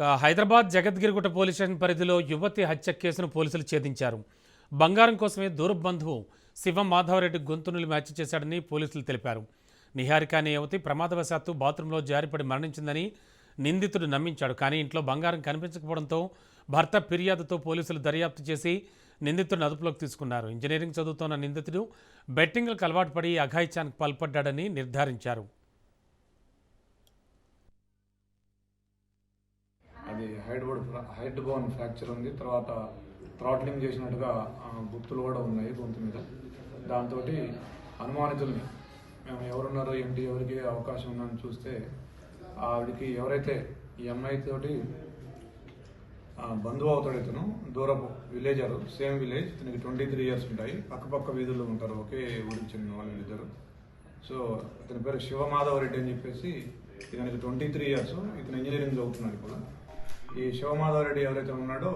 Hyderabad Jagadgirigutta police station పరిధిలో యువతి హత్య కేసును పోలీసులు ఛేదించారు. బంగారం కోసమే దూరబంధువు శివం మాధవరెడ్డి గొంతునులు మ్యాచ్ చేశాడని పోలీసులు తెలిపారు. నిహారిక అనే యువతి ప్రమాదవశాత్తు బాత్రూంలో జారిపడి మరణించిందని నిందితుడు నమ్మించాడు. కానీ ఇంట్లో బంగారం కనిపించకపోవడంతో భర్త ఫిర్యాదుతో పోలీసులు దర్యాప్తు చేసి నిందితుడిని అదుపులోకి తీసుకున్నారు. ఇంజనీరింగ్ చదువుతున్న నిందితుడు బెట్టింగ్లకు అలవాటు పడి అఘాయిత్యానికి పాల్పడ్డాడని నిర్ధారించారు. Hyoid board hyoid bone fracture ఉంది. తర్వాత థ్రాట్లింగ్ చేసినట్టుగా గుర్తులు కూడా ఉన్నాయి గొంతు మీద. దాంతో అనుమానితుల్ని మేము ఎవరున్నారో ఏంటి ఎవరికి అవకాశం ఉందని చూస్తే ఆవిడికి ఎవరైతే ఈ అమ్మాయి తోటి బంధువు అవుతాడు ఇతను దూరపు విలేజర్ సేమ్ విలేజ్ ఇతనికి ట్వంటీ త్రీ ఇయర్స్ ఉంటాయి. పక్కపక్క వీధుల్లో ఉంటారు ఒకే ఊరికి చెందిన వాళ్ళు ఇద్దరు. సో ఇతని పేరు శివమాధవ రెడ్డి అని చెప్పేసి ఇతనికి ట్వంటీ త్రీ ఇయర్స్ ఇతను ఇంజనీరింగ్ చదువుతున్నాడు ఇప్పుడు. ఈ శివమాధవరెడ్డి ఎవరైతే ఉన్నాడో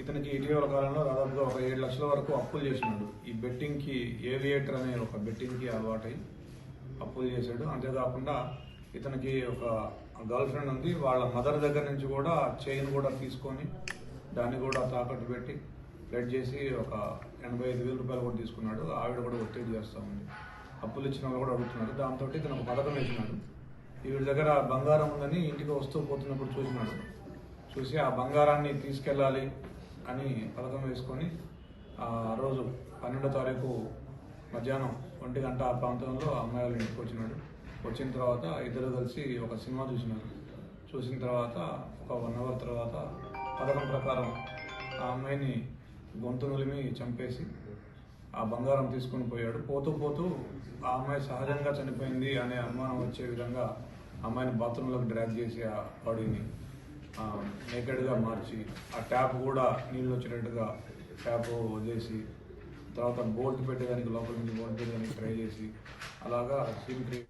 ఇతనికి ఇటీవల కాలంలో దాదాపుగా ఒక ఏడు లక్షల వరకు అప్పులు చేసినాడు. ఈ బెట్టింగ్కి ఏవియేటర్ అనే ఒక బెట్టింగ్కి అలవాటై అప్పులు చేశాడు. అంతేకాకుండా ఇతనికి ఒక గర్ల్ ఫ్రెండ్ ఉంది. వాళ్ళ మదర్ దగ్గర నుంచి కూడా చైన్ కూడా తీసుకొని దాన్ని కూడా తాకట్టు పెట్టి ప్లెడ్ చేసి ఒక ఎనభై ఐదు వేల రూపాయలు కూడా తీసుకున్నాడు. ఆవిడ కూడా ఒత్తిడి చేస్తూ ఉంది. అప్పులు ఇచ్చిన వాళ్ళు కూడా అడుగుతున్నారు. దాంతో ఇతను ఒక పథకం వేసినాడు. వీడి దగ్గర బంగారం ఉందని ఇంటికి వస్తూ పోతున్నప్పుడు చూసినాడు. చూసి ఆ బంగారాన్ని తీసుకెళ్ళాలి అని పథకం వేసుకొని ఆ రోజు పన్నెండో తారీఖు మధ్యాహ్నం ఒంటి గంట ఆ ప్రాంతంలో అమ్మాయి వాళ్ళ ఇంటికి వచ్చినాడు. వచ్చిన తర్వాత ఇద్దరు కలిసి ఒక సినిమా చూసినారు. చూసిన తర్వాత ఒక వన్ అవర్ తర్వాత పథకం ప్రకారం ఆ అమ్మాయిని గొంతు నులిమి చంపేసి ఆ బంగారం తీసుకుని పోయాడు. పోతూ పోతూ ఆ అమ్మాయి సహజంగా చనిపోయింది అనే అనుమానం వచ్చే విధంగా అమ్మాయిని బాత్రూంలోకి డ్రాగ్ చేసి ఆ బాడీని నేకెడ్గా మార్చి ఆ ట్యాప్ కూడా నీళ్ళు వచ్చినట్టుగా ట్యాప్ వదిలేసి తర్వాత బోల్ట్ పెట్టేదానికి లోపల నుంచి బోల్ట్ పెట్టేదానికి ట్రై చేసి అలాగా సీన్ క్రియేట్